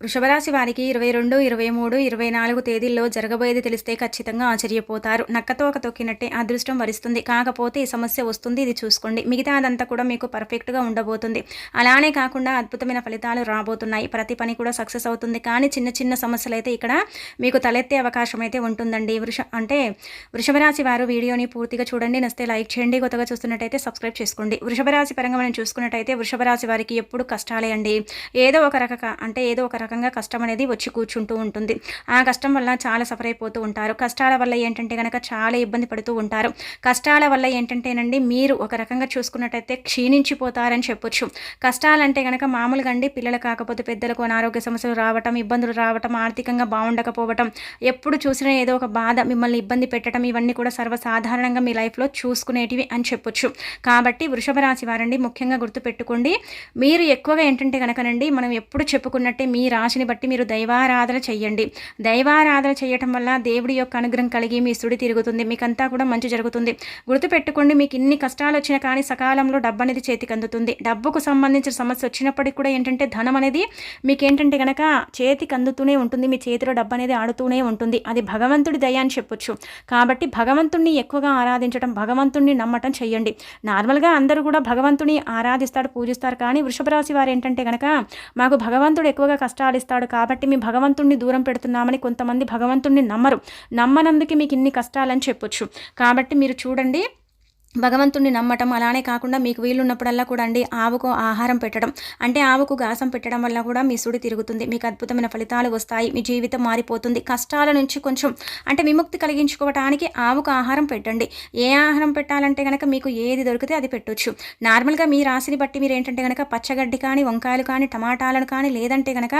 వృషభరాశి వారికి ఇరవై రెండు ఇరవై మూడు ఇరవై నాలుగు తేదీల్లో జరగబోయేది తెలిస్తే ఖచ్చితంగా ఆశ్చర్యపోతారు. నక్కతో ఒక తొక్కినట్టే అదృష్టం వరిస్తుంది. కాకపోతే ఈ సమస్య వస్తుంది ఇది చూసుకోండి. మిగతా అదంతా కూడా మీకు పర్ఫెక్ట్గా ఉండబోతుంది. అలానే కాకుండా అద్భుతమైన ఫలితాలు రాబోతున్నాయి. ప్రతి పని కూడా సక్సెస్ అవుతుంది. కానీ చిన్న చిన్న సమస్యలు అయితే ఇక్కడ మీకు తలెత్తే అవకాశం అయితే ఉంటుందండి. వృష అంటే వృషభరాశి వారు వీడియోని పూర్తిగా చూడండి. నస్తే లైక్ చేయండి. కొత్తగా చూస్తున్నట్టయితే సబ్స్క్రైబ్ చేసుకోండి. వృషభరాశి పరంగా మనం చూసుకున్నట్టయితే వృషభరాశి వారికి ఎప్పుడు కష్టాలే అండి. ఏదో ఒక రక అంటే ఏదో ఒక రకంగా కష్టం అనేది వచ్చి కూర్చుంటూ ఉంటుంది. ఆ కష్టం వల్ల చాలా సఫర్ అయిపోతూ ఉంటారు. కష్టాల వల్ల ఏంటంటే కనుక చాలా ఇబ్బంది పడుతూ ఉంటారు. కష్టాల వల్ల ఏంటంటేనండి మీరు ఒక రకంగా చూసుకున్నట్టయితే క్షీణించిపోతారని చెప్పొచ్చు. కష్టాలంటే కనుక మామూలుగా అండి పిల్లలు కాకపోతే పెద్దలకు అనారోగ్య సమస్యలు రావటం ఇబ్బందులు రావటం ఆర్థికంగా బాగుండకపోవటం ఎప్పుడు చూసినా ఏదో ఒక బాధ మిమ్మల్ని ఇబ్బంది పెట్టడం ఇవన్నీ కూడా సర్వసాధారణంగా మీ లైఫ్లో చూసుకునేటివి అని చెప్పొచ్చు. కాబట్టి వృషభ రాశి వారండి ముఖ్యంగా గుర్తుపెట్టుకోండి. మీరు ఎక్కువగా ఏంటంటే కనుకనండి మనం ఎప్పుడు చెప్పుకున్నట్టే మీ రాశిని బట్టి మీరు దైవారాధన చెయ్యండి. దైవారాధన చేయటం వల్ల దేవుడి యొక్క అనుగ్రహం కలిగి మీ సుడి తిరుగుతుంది. మీకంతా కూడా మంచి జరుగుతుంది. గుర్తుపెట్టుకోండి మీకు ఇన్ని కష్టాలు వచ్చినా కానీ సకాలంలో డబ్బు అనేది చేతికి అందుతుంది. డబ్బుకు సంబంధించిన సమస్య వచ్చినప్పటికీ కూడా ఏంటంటే ధనం అనేది మీకు ఏంటంటే కనుక చేతికి అందుతూనే ఉంటుంది. మీ చేతిలో డబ్బు అనేది ఆడుతూనే ఉంటుంది. అది భగవంతుడి దయ అని చెప్పొచ్చు. కాబట్టి భగవంతుణ్ణి ఎక్కువగా ఆరాధించడం భగవంతుణ్ణి నమ్మటం చెయ్యండి. నార్మల్గా అందరూ కూడా భగవంతుని ఆరాధిస్తాడు పూజిస్తారు. కానీ వృషభ రాశి వారు ఏంటంటే కనుక మాకు భగవంతుడు ఎక్కువగా కష్టాలు కష్టాలిస్తాడు కాబట్టి మీ భగవంతుణ్ణి దూరం పెడుతున్నామని కొంతమంది భగవంతుణ్ణి నమ్మరు. నమ్మనందుకే మీకు ఇన్ని కష్టాలని చెప్పొచ్చు. కాబట్టి మీరు చూడండి భగవంతుణ్ణి నమ్మటం అలానే కాకుండా మీకు వీలున్నప్పుడల్లా కూడా అండి ఆవుకు ఆహారం పెట్టడం. అంటే ఆవుకు గాసం పెట్టడం వల్ల కూడా మీ సుడి తిరుగుతుంది. మీకు అద్భుతమైన ఫలితాలు వస్తాయి. మీ జీవితం మారిపోతుంది. కష్టాల నుంచి కొంచెం అంటే విముక్తి కలిగించుకోవటానికి ఆవుకు ఆహారం పెట్టండి. ఏ ఆహారం పెట్టాలంటే కనుక మీకు ఏది దొరికితే అది పెట్టొచ్చు. నార్మల్గా మీ రాశిని బట్టి మీరు ఏంటంటే కనుక పచ్చగడ్డి కానీ వంకాయలు కానీ టమాటాలను కానీ లేదంటే కనుక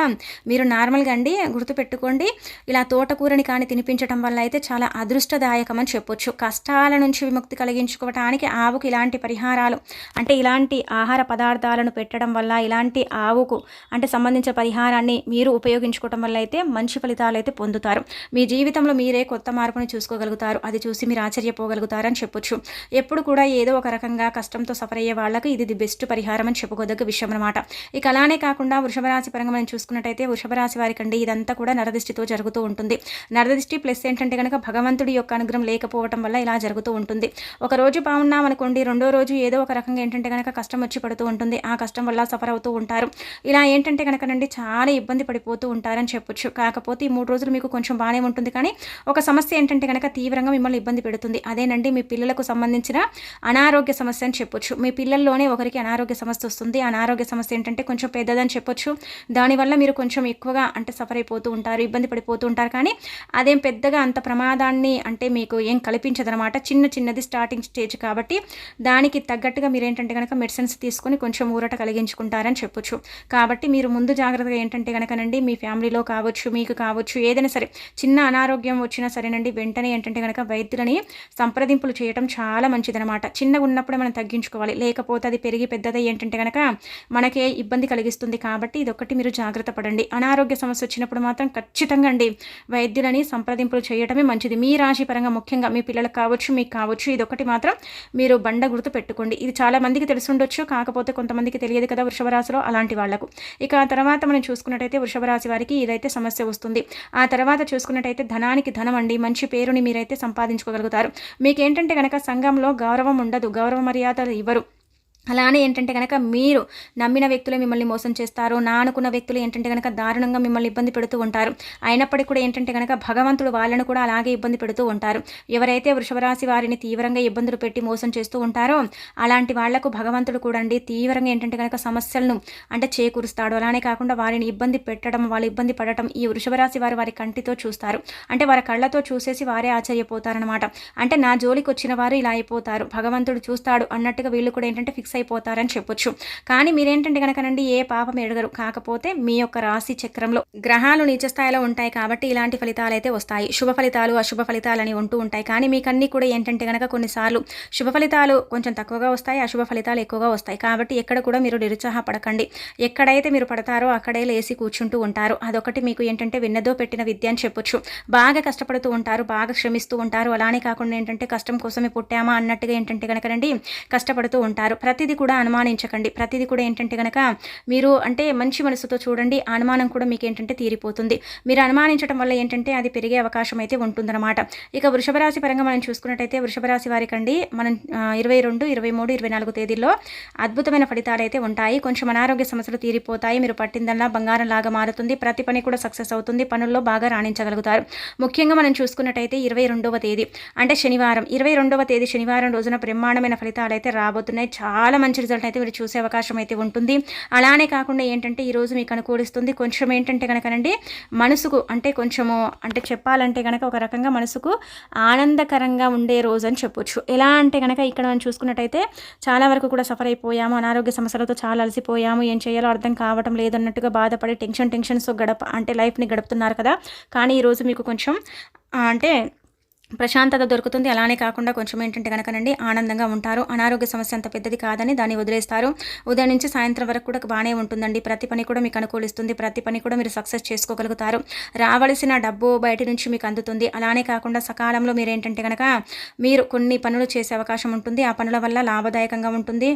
మీరు నార్మల్గా అండి గుర్తుపెట్టుకోండి. ఇలా తోటకూరని కానీ తినిపించడం వల్ల అయితే చాలా అదృష్టదాయకం అని చెప్పొచ్చు. కష్టాల నుంచి విముక్తి కలిగించుకోవటానికి దానికి ఆవుకు ఇలాంటి పరిహారాలు అంటే ఇలాంటి ఆహార పదార్థాలను పెట్టడం వల్ల ఇలాంటి ఆవుకు అంటే సంబంధించిన పరిహారాన్ని మీరు ఉపయోగించుకోవటం వల్ల అయితే మంచి ఫలితాలు అయితే పొందుతారు. మీ జీవితంలో మీరే కొత్త మార్పుని చూసుకోగలుగుతారు. అది చూసి మీరు ఆశ్చర్యపోగలుగుతారని చెప్పొచ్చు. ఎప్పుడు కూడా ఏదో ఒక రకంగా కష్టంతో సఫర్ అయ్యే వాళ్ళకి ఇది ది బెస్ట్ పరిహారం అని చెప్పుకోదగ్గ విషయం అనమాట ఇక అలానే కాకుండా వృషభరాశి పరంగా మనం చూసుకున్నట్టయితే వృషభరాశి వారికి అండి ఇదంతా కూడా నరదృష్టితో జరుగుతూ ఉంటుంది. నరదృష్టి ప్లస్ ఏంటంటే కనుక భగవంతుడి యొక్క అనుగ్రహం లేకపోవటం వల్ల ఇలా జరుగుతూ ఉంటుంది. ఒక బాగున్నాం అనుకోండి రెండో రోజు ఏదో ఒక రకంగా ఏంటంటే కనుక కష్టం వచ్చి పడుతూ ఉంటుంది. ఆ కష్టం వల్ల సఫర్ అవుతూ ఉంటారు. ఇలా ఏంటంటే కనుకనండి చాలా ఇబ్బంది పడిపోతూ ఉంటారని చెప్పొచ్చు. కాకపోతే ఈ మూడు రోజులు మీకు కొంచెం బాగానే ఉంటుంది. కానీ ఒక సమస్య ఏంటంటే కనుక తీవ్రంగా మిమ్మల్ని ఇబ్బంది పెడుతుంది. అదేనండి మీ పిల్లలకు సంబంధించిన అనారోగ్య సమస్య అని చెప్పొచ్చు. మీ పిల్లల్లోనే ఒకరికి అనారోగ్య సమస్య వస్తుంది. అనారోగ్య సమస్య ఏంటంటే కొంచెం పెద్దదని చెప్పొచ్చు. దానివల్ల మీరు కొంచెం ఎక్కువగా అంటే సఫర్ అయిపోతూ ఉంటారు ఇబ్బంది పడిపోతూ ఉంటారు. కానీ అదేం పెద్దగా అంత ప్రమాదాన్ని అంటే మీకు ఏం కల్పించదనమాట. చిన్న చిన్నది స్టార్టింగ్ స్టేజ్ కాబట్టి దానికి తగ్గట్టుగా మీరు ఏంటంటే కనుక మెడిసిన్స్ తీసుకొని కొంచెం ఊరట కలిగించుకుంటారని చెప్పొచ్చు. కాబట్టి మీరు ముందు జాగ్రత్తగా ఏంటంటే కనుకనండి మీ ఫ్యామిలీలో కావచ్చు మీకు కావచ్చు ఏదైనా సరే చిన్న అనారోగ్యం వచ్చినా సరేనండి వెంటనే ఏంటంటే కనుక వైద్యులని సంప్రదింపులు చేయడం చాలా మంచిదనమాట చిన్నగా ఉన్నప్పుడే మనం తగ్గించుకోవాలి. లేకపోతే అది పెరిగి పెద్దది ఏంటంటే కనుక మనకే ఇబ్బంది కలిగిస్తుంది కాబట్టి ఇదొకటి మీరు జాగ్రత్త పడండి. అనారోగ్య సమస్య వచ్చినప్పుడు మాత్రం ఖచ్చితంగా అండి వైద్యులని సంప్రదింపులు చేయడమే మంచిది. మీ రాశి పరంగా ముఖ్యంగా మీ పిల్లలకు కావచ్చు మీకు కావచ్చు ఇదొకటి మాత్రం మీరు బండ గుర్తు పెట్టుకోండి. ఇది చాలా మందికి తెలుసుండొచ్చు కాకపోతే కొంతమందికి తెలియదు కదా వృషభ రాశిలో అలాంటి వాళ్ళకు ఇక ఆ తర్వాత మనం చూసుకున్నట్టయితే వృషభ రాశి వారికి ఇదైతే సమస్య వస్తుంది. ఆ తర్వాత చూసుకున్నట్టయితే ధనానికి ధనం అండి. మంచి పేరుని మీరైతే సంపాదించుకోగలుగుతారు. మీకేంటంటే కనుక సంఘంలో గౌరవం ఉండదు. గౌరవ మర్యాదలు ఇవ్వరు. అలానే ఏంటంటే కనుక మీరు నమ్మిన వ్యక్తులు మిమ్మల్ని మోసం చేస్తారు. నా అనుకున్న వ్యక్తులు ఏంటంటే కనుక దారుణంగా మిమ్మల్ని ఇబ్బంది పెడుతూ ఉంటారు. అయినప్పటికీ కూడా ఏంటంటే కనుక భగవంతుడు వాళ్ళను కూడా అలాగే ఇబ్బంది పెడుతూ ఉంటారు. ఎవరైతే వృషభరాశి వారిని తీవ్రంగా ఇబ్బందులు పెట్టి మోసం చేస్తూ ఉంటారో అలాంటి వాళ్ళకు భగవంతుడు కూడా అండి తీవ్రంగా ఏంటంటే కనుక సమస్యలను అంటే చేకూరుస్తాడు. అలానే కాకుండా వారిని ఇబ్బంది పెట్టడం వాళ్ళు ఇబ్బంది పడటం ఈ వృషభరాశి వారు వారి కంటితో చూస్తారు. అంటే వారి కళ్ళతో చూసేసి వారే ఆశ్చర్యపోతారనమాట అంటే నా జోలికి వచ్చిన వారు ఇలా అయిపోతారు. భగవంతుడు చూస్తాడు అన్నట్టుగా వీళ్ళు కూడా ఏంటంటే ఫిక్స్ అయిపోతారని చెప్పొచ్చు. కానీ మీరేంటంటే కనుకనండి ఏ పాపం ఎడగరు కాకపోతే మీ యొక్క రాశి చక్రంలో గ్రహాలు నీచ స్థాయిలో ఉంటాయి కాబట్టి ఇలాంటి ఫలితాలు అయితే వస్తాయి. శుభ ఫలితాలు అశుభ ఫలితాలు అని ఉంటూ ఉంటాయి. కానీ మీకన్నీ కూడా ఏంటంటే కనుక కొన్నిసార్లు శుభ ఫలితాలు కొంచెం తక్కువగా వస్తాయి అశుభ ఫలితాలు ఎక్కువగా వస్తాయి. కాబట్టి ఎక్కడ కూడా మీరు నిరుత్సాహపడకండి. ఎక్కడైతే మీరు పడతారో అక్కడే లేసి కూర్చుంటూ ఉంటారు. అదొకటి మీకు ఏంటంటే విన్నదో పెట్టిన విద్య అని చెప్పొచ్చు. బాగా కష్టపడుతూ ఉంటారు బాగా శ్రమిస్తూ ఉంటారు. అలానే కాకుండా ఏంటంటే కష్టం కోసమే పుట్టామా అన్నట్టుగా ఏంటంటే కనుకనండి కష్టపడుతూ ఉంటారు. ప్రతి ప్రతిదీ కూడా అనుమానించకండి. ప్రతిదీ కూడా ఏంటంటే కనుక మీరు అంటే మంచి మనసుతో చూడండి. అనుమానం కూడా మీకు ఏంటంటే తీరిపోతుంది. మీరు అనుమానించడం వల్ల ఏంటంటే అది పెరిగే అవకాశం అయితే ఉంటుందన్నమాట. ఇక వృషభరాశి పరంగా మనం చూసుకున్నట్టయితే వృషభరాశి వారికండి మనం ఇరవై రెండు ఇరవై మూడు ఇరవై నాలుగు తేదీల్లో అద్భుతమైన ఫలితాలు అయితే ఉంటాయి. కొంచెం అనారోగ్య సమస్యలు తీరిపోతాయి. మీరు పట్టిందల్లా బంగారం లాగా మారుతుంది. ప్రతి పని కూడా సక్సెస్ అవుతుంది. పనుల్లో బాగా రాణించగలుగుతారు. ముఖ్యంగా మనం చూసుకున్నట్టయితే ఇరవై రెండవ తేదీ అంటే శనివారం. ఇరవై రెండవ తేదీ శనివారం రోజున బ్రహ్మాండమైన ఫలితాలు అయితే రాబోతున్నాయి. చాలా మంచి రిజల్ట్ అయితే మీరు చూసే అవకాశం అయితే ఉంటుంది. అలానే కాకుండా ఏంటంటే ఈ రోజు మీకు అనుకూలిస్తుంది. కొంచెం ఏంటంటే కనుకనండి మనసుకు అంటే కొంచెము అంటే చెప్పాలంటే కనుక ఒక రకంగా మనసుకు ఆనందకరంగా ఉండే రోజు అని చెప్పొచ్చు. ఎలా అంటే కనుక ఇక్కడ మనం చూసుకున్నట్టయితే చాలా వరకు కూడా సఫర్ అయిపోయాము. అనారోగ్య సమస్యలతో చాలా అలసిపోయాము. ఏం చేయాలో అర్థం కావటం లేదన్నట్టుగా బాధపడి టెన్షన్ టెన్షన్స్ గడప అంటే లైఫ్ని గడుపుతున్నారు కదా. కానీ ఈరోజు మీకు కొంచెం అంటే ప్రశాంతత దొరుకుతుంది. అలానే కాకుండా కొంచెం ఏంటంటే కనుకనండి ఆనందంగా ఉంటారు. అనారోగ్య సమస్య అంత పెద్దది కాదని దాన్ని వదిలేస్తారు. ఉదయం నుంచి సాయంత్రం వరకు కూడా బాగానే ఉంటుందండి. ప్రతి పని కూడా మీకు అనుకూలిస్తుంది. ప్రతి పని కూడా మీరు సక్సెస్ చేసుకోగలుగుతారు. రావలసిన డబ్బు బయట నుంచి మీకు అందుతుంది. అలానే కాకుండా సకాలంలో మీరు ఏంటంటే కనుక మీరు కొన్ని పనులు చేసే అవకాశం ఉంటుంది. ఆ పనుల వల్ల లాభదాయకంగా ఉంటుంది.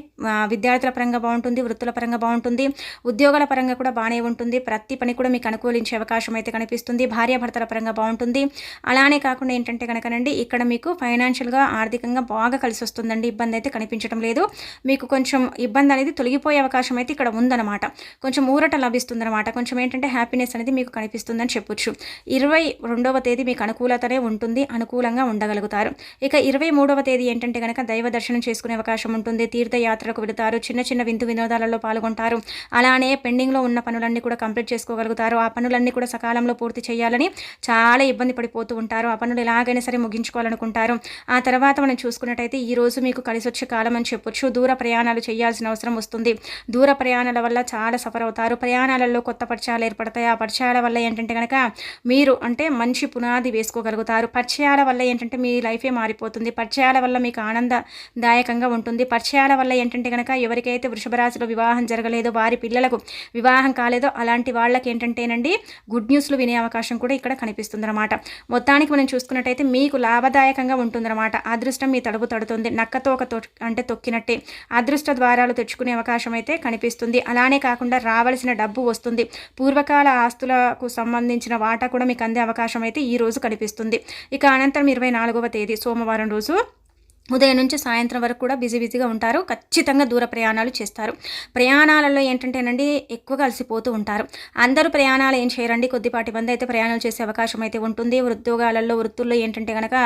విద్యార్థుల పరంగా బాగుంటుంది. వృత్తుల పరంగా బాగుంటుంది. ఉద్యోగాల పరంగా కూడా బాగానే ఉంటుంది. ప్రతి పని కూడా మీకు అనుకూలించే అవకాశం అయితే కనిపిస్తుంది. భార్యాభర్తల పరంగా బాగుంటుంది. అలానే కాకుండా ఏంటంటే కనుకనండి ఇక్కడ మీకు ఫైనాన్షియల్గా ఆర్థికంగా బాగా కలిసి వస్తుందండి. ఇబ్బంది అయితే కనిపించడం లేదు. మీకు కొంచెం ఇబ్బంది అనేది తొలగిపోయే అవకాశం అయితే ఇక్కడ ఉందన్నమాట. కొంచెం ఊరట లభిస్తుందన్నమాట. కొంచెం ఏంటంటే హ్యాపీనెస్ అనేది మీకు కనిపిస్తుందని చెప్పొచ్చు. ఇరవై రెండవ తేదీ మీకు అనుకూలతనే ఉంటుంది. అనుకూలంగా ఉండగలుగుతారు. ఇక ఇరవై మూడవ తేదీ ఏంటంటే కనుక దైవ దర్శనం చేసుకునే అవకాశం ఉంటుంది. తీర్థయాత్రకు వెళుతారు. చిన్న చిన్న విందు వినోదాలలో పాల్గొంటారు. అలానే పెండింగ్లో ఉన్న పనులన్నీ కూడా కంప్లీట్ చేసుకోగలుగుతారు. ఆ పనులన్నీ కూడా సకాలంలో పూర్తి చేయాలని చాలా ఇబ్బంది పడిపోతూ ఉంటారు. ఆ పనులు ఎలాగైనా సరే ముగించుకోవాలనుకుంటారు. ఆ తర్వాత మనం చూసుకున్నట్టయితే ఈ రోజు మీకు కలిసి వచ్చే కాలం అని చెప్పొచ్చు. దూర ప్రయాణాలు చేయాల్సిన అవసరం వస్తుంది. దూర ప్రయాణాల వల్ల చాలా సఫర్ అవుతారు. ప్రయాణాలలో కొత్త పరిచయాలు ఏర్పడతాయి. ఆ పరిచయాల వల్ల ఏంటంటే కనుక మీరు అంటే మంచి పునాది వేసుకోగలుగుతారు. పరిచయాల వల్ల ఏంటంటే మీ లైఫే మారిపోతుంది. పరిచయాల వల్ల మీకు ఆనందదాయకంగా ఉంటుంది. పరిచయాల వల్ల ఏంటంటే కనుక ఎవరికైతే వృషభరాశిలో వివాహం జరగలేదో వారి పిల్లలకు వివాహం కాలేదో అలాంటి వాళ్ళకి ఏంటంటేనండి గుడ్ న్యూస్లు వినే అవకాశం కూడా ఇక్కడ కనిపిస్తుంది అనమాట మొత్తానికి మనం చూసుకున్నట్టయితే మీకు లాభదాయకంగా ఉంటుందన్నమాట. అదృష్టం మీ తడుపు తడుతుంది. నక్కతో ఒక అంటే తొక్కినట్టే. అదృష్ట ద్వారాలు తెచ్చుకునే అవకాశం అయితే కనిపిస్తుంది. అలానే కాకుండా రావాల్సిన డబ్బు వస్తుంది. పూర్వకాల ఆస్తులకు సంబంధించిన వాటా కూడా మీకు అందే అవకాశం అయితే ఈ రోజు కనిపిస్తుంది. ఇక అనంతరం ఇరవై నాలుగవ తేదీ సోమవారం రోజు ఉదయం నుంచి సాయంత్రం వరకు కూడా బిజీ బిజీగా ఉంటారు. ఖచ్చితంగా దూర ప్రయాణాలు చేస్తారు. ప్రయాణాలలో ఏంటంటేనండి ఎక్కువగా అలసిపోతూ ఉంటారు. అందరూ ప్రయాణాలు ఏం చేయరండి. కొద్దిపాటి మంది అయితే ప్రయాణాలు చేసే అవకాశం అయితే ఉంటుంది. ఉద్యోగాలలో వృత్తుల్లో ఏంటంటే కనుక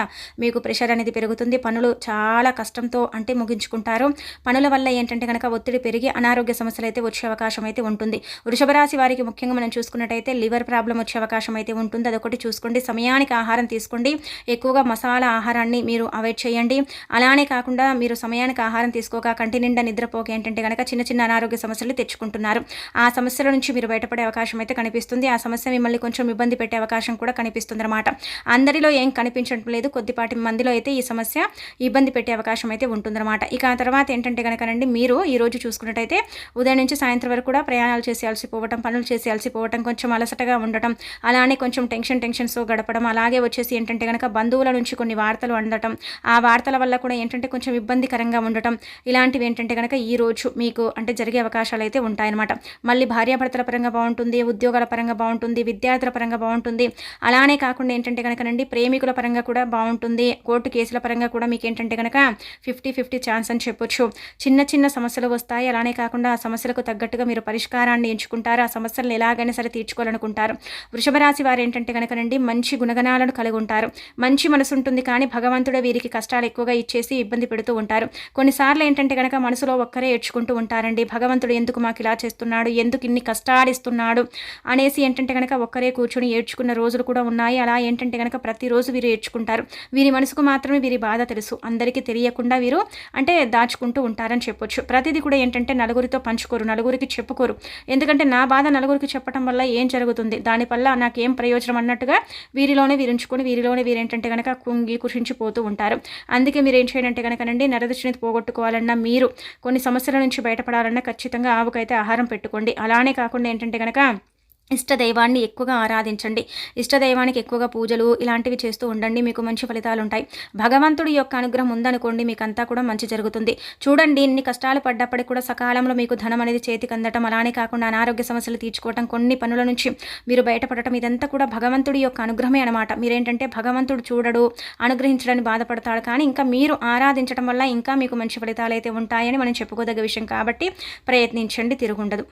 మీకు ప్రెషర్ అనేది పెరుగుతుంది. పనులు చాలా కష్టంతో అంటే ముగించుకుంటారు. పనుల వల్ల ఏంటంటే కనుక ఒత్తిడి పెరిగి అనారోగ్య సమస్యలు అయితే వచ్చే అవకాశం అయితే ఉంటుంది. వృషభ రాశి వారికి ముఖ్యంగా మనం చూసుకున్నట్టయితే లివర్ ప్రాబ్లం వచ్చే అవకాశం అయితే ఉంటుంది. అదొకటి చూసుకోండి. సమయానికి ఆహారం తీసుకోండి. ఎక్కువగా మసాలా ఆహారాన్ని మీరు అవాయిడ్ చేయండి. అలానే కాకుండా మీరు సమయానికి ఆహారం తీసుకోక కంటి నిండా నిద్రపోక ఏంటంటే కనుక చిన్న చిన్న అనారోగ్య సమస్యలు తెచ్చుకుంటున్నారు. ఆ సమస్యల నుంచి మీరు బయటపడే అవకాశం అయితే కనిపిస్తుంది. ఆ సమస్య మిమ్మల్ని కొంచెం ఇబ్బంది పెట్టే అవకాశం కూడా కనిపిస్తుంది అనమాట అందరిలో ఏం కనిపించడం లేదు. కొద్దిపాటి మందిలో అయితే ఈ సమస్య ఇబ్బంది పెట్టే అవకాశం అయితే ఉంటుందన్నమాట. ఇక ఆ తర్వాత ఏంటంటే కనుకనండి మీరు ఈ రోజు చూసుకున్నట్టయితే ఉదయం నుంచి సాయంత్రం వరకు కూడా ప్రయాణాలు చేసి అలసిపోవటం పనులు చేసి అలసిపోవటం కొంచెం అలసటగా ఉండటం అలానే కొంచెం టెన్షన్ టెన్షన్స్ గడపడం అలాగే వచ్చేసి ఏంటంటే కనుక బంధువుల నుంచి కొన్ని వార్తలు అందటం. ఆ వార్తల వల్ల కూడా ఏంటంటే కొంచెం ఇబ్బందికరంగా ఉండటం. ఇలాంటివి ఏంటంటే కనుక ఈ రోజు మీకు అంటే జరిగే అవకాశాలు అయితే ఉంటాయన్నమాట. మళ్ళీ భార్యాభర్తల పరంగా బాగుంటుంది ఉద్యోగాల పరంగా బాగుంటుంది విద్యార్థుల పరంగా బాగుంటుంది. అలానే కాకుండా ఏంటంటే కనుకనండి ప్రేమికుల పరంగా కూడా బాగుంటుంది. కోర్టు కేసుల పరంగా కూడా మీకు ఏంటంటే కనుక ఫిఫ్టీ ఫిఫ్టీ ఛాన్స్ అని చెప్పొచ్చు. చిన్న చిన్న సమస్యలు వస్తాయి. అలానే కాకుండా ఆ సమస్యలకు తగ్గట్టుగా మీరు పరిష్కారాన్ని ఎంచుకుంటారు. ఆ సమస్యలను ఎలాగైనా సరే తీర్చుకోవాలనుకుంటారు. వృషభ రాశి వారు ఏంటంటే కనుకనండి మంచి గుణగణాలను కలిగి ఉంటారు. మంచి మనసు ఉంటుంది కానీ భగవంతుడే వీరికి కష్టాలు ఎక్కువగా ఇచ్చి చేసి ఇబ్బంది పెడుతూ ఉంటారు. కొన్నిసార్లు ఏంటంటే కనుక మనసులో ఒక్కరే ఏడ్చుకుంటూ ఉంటారండి. భగవంతుడు ఎందుకు మాకు ఇలా చేస్తున్నాడు? ఎందుకు ఇన్ని కష్టాడిస్తున్నాడు అనేసి ఏంటంటే కనుక ఒక్కరే కూర్చొని ఏడ్చుకున్న రోజులు కూడా ఉన్నాయి. అలా ఏంటంటే కనుక ప్రతిరోజు వీరు ఏడ్చుకుంటారు. వీరి మనసుకు మాత్రమే వీరి బాధ తెలుసు. అందరికీ తెలియకుండా వీరు అంటే దాచుకుంటూ ఉంటారని చెప్పొచ్చు. ప్రతిదీ కూడా ఏంటంటే నలుగురితో పంచుకోరు నలుగురికి చెప్పుకోరు. ఎందుకంటే నా బాధ నలుగురికి చెప్పడం వల్ల ఏం జరుగుతుంది? దానివల్ల నాకు ఏం ప్రయోజనం అన్నట్టుగా వీరిలోనే వీరుంచుకొని వీరిలోనే వీరేంటంటే కనుక కుంగి కుషించిపోతూ ఉంటారు. అందుకే మీరు ఏం చేయాలంటే కనుకనండి నరదృష్టిని పోగొట్టుకోవాలన్నా మీరు కొన్ని సమస్యల నుంచి బయటపడాలన్నా ఖచ్చితంగా ఆవుకైతే ఆహారం పెట్టుకోండి. అలానే కాకుండా ఏంటంటే కనుక ఇష్టదైవాన్ని ఎక్కువగా ఆరాధించండి. ఇష్టదైవానికి ఎక్కువగా పూజలు ఇలాంటివి చేస్తూ ఉండండి. మీకు మంచి ఫలితాలు ఉంటాయి భగవంతుడి యొక్క అనుగ్రహం ఉందనుకోండి మీకు అంతా కూడా మంచి జరుగుతుంది. చూడండి ఇన్ని కష్టాలు పడ్డప్పటికి కూడా సకాలంలో మీకు ధనం అనేది చేతికి అందటం అలానే కాకుండా అనారోగ్య సమస్యలు తీర్చుకోవటం కొన్ని పనుల నుంచి మీరు బయటపడటం ఇదంతా కూడా భగవంతుడి యొక్క అనుగ్రహమే అనమాట మీరేంటంటే భగవంతుడు చూడడు అనుగ్రహించడానికి బాధపడతాడు. కానీ ఇంకా మీరు ఆరాధించడం వల్ల ఇంకా మీకు మంచి ఫలితాలు అయితే ఉంటాయని మనం చెప్పుకోదగ్గ విషయం కాబట్టి ప్రయత్నించండి తిరుగుండదు.